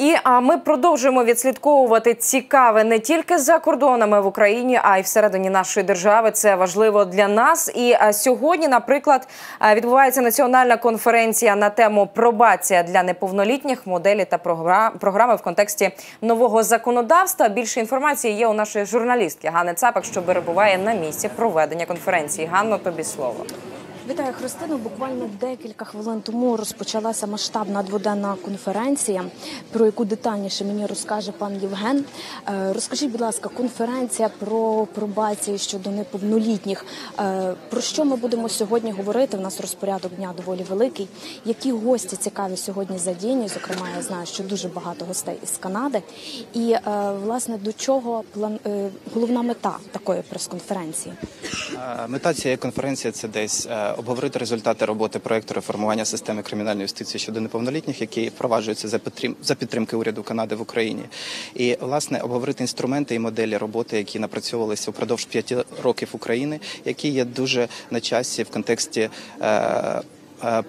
І а ми продовжуємо відслідковувати цікаве не тільки за кордонами в Україні, а й всередині нашої держави. Це важливо для нас. І сьогодні, наприклад, відбувається національна конференція на тему пробація для неповнолітніх моделі та програ- програми в контексті нового законодавства. Більше інформації є у нашої журналістки Ганни Цапик, що перебуває на місці проведення конференції. Ганно, тобі слово. Вітаю Христину. Буквально декілька хвилин тому розпочалася масштабна дводенна конференція, про яку детальніше мені розкаже пан Євген. Е, Розкажіть, будь ласка, конференція про пробації щодо неповнолітніх. Е, Про що ми будемо сьогодні говорити? У нас розпорядок дня доволі великий. Які гості цікаві сьогодні задіяні? Зокрема, я знаю, що дуже багато гостей із Канади. І е, власне до чого план головна мета такої прес-конференції? Мета цієї конференції це десь обговорити результати роботи проекту реформування системи кримінальної юстиції щодо неповнолітніх, який впроваджується за підтрим- підтримки уряду Канади в Україні, і власне обговорити інструменти і моделі роботи, які напрацьовувалися впродовж п'яти років України, які є дуже на часі в контексті. е,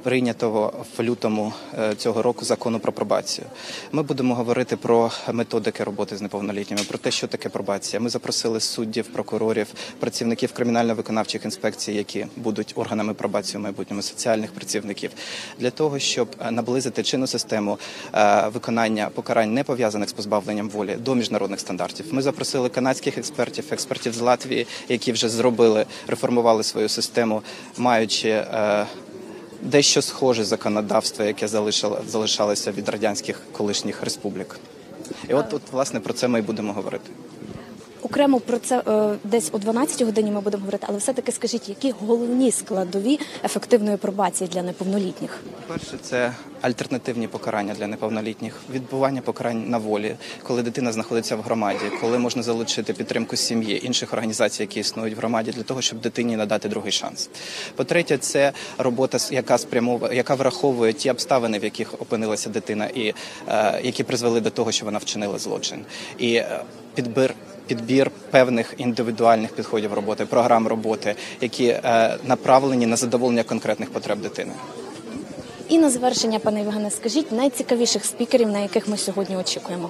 Прийнятого в лютому е, цього року закону про пробацію. Ми будемо говорити про методики роботи з неповнолітніми, про те, що таке пробація. Ми запросили суддів, прокурорів, працівників кримінально-виконавчих інспекцій, які будуть органами пробації в майбутньому, соціальних працівників, для того, щоб е, наблизити чинну систему е, виконання покарань, не пов'язаних з позбавленням волі, до міжнародних стандартів. Ми запросили канадських експертів, експертів з Латвії, які вже зробили, реформували свою систему, маючи. Дещо схоже законодавство, яке залишалося від радянських колишніх республік. І от тут, власне, про це ми і будемо говорити. Окремо про це е, десь о 12 годині ми будемо говорити, але все-таки скажіть, які головні складові ефективної пробації для неповнолітніх? Перше, це альтернативні покарання для неповнолітніх, відбування покарань на волі, коли дитина знаходиться в громаді, коли можна залучити підтримку сім'ї, інших організацій, які існують в громаді, для того, щоб дитині надати другий шанс. По-третє, це робота, яка спрямовує, яка враховує ті обставини, в яких опинилася дитина, і е, які призвели до того, що вона вчинила злочин, і е, підбір. Підбір певних індивідуальних підходів роботи, програм роботи, які е, направлені на задоволення конкретних потреб дитини. І на завершення, пане Євгене, скажіть найцікавіших спікерів, на яких ми сьогодні очікуємо.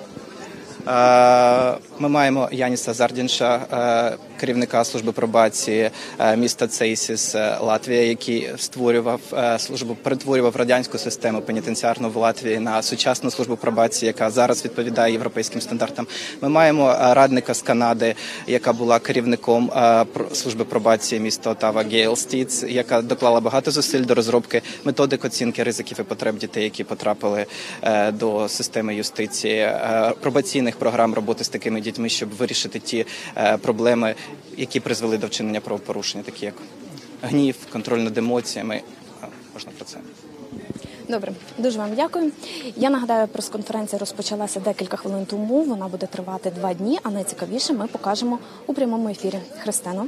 Е, Ми маємо Яніса Зардінша, е, керівника служби пробації е, міста Цейсіс, е, Латвія, який створював е, службу, перетворював радянську систему пенітенціарну в Латвії на сучасну службу пробації, яка зараз відповідає європейським стандартам. Ми маємо радника з Канади, яка була керівником служби пробації міста Отава Гейл Стіц, яка доклала багато зусиль до розробки методик оцінки ризиків і потреб дітей, які потрапили до системи юстиції, пробаційних програм роботи з такими дітьми, щоб вирішити ті проблеми, які призвели до вчинення правопорушення, такі як гнів, контроль над емоціями. Можна про це. Добре, дуже вам дякую. Я нагадаю, прес-конференція розпочалася декілька хвилин тому. Вона буде тривати два дні, а найцікавіше ми покажемо у прямому ефірі. Христино.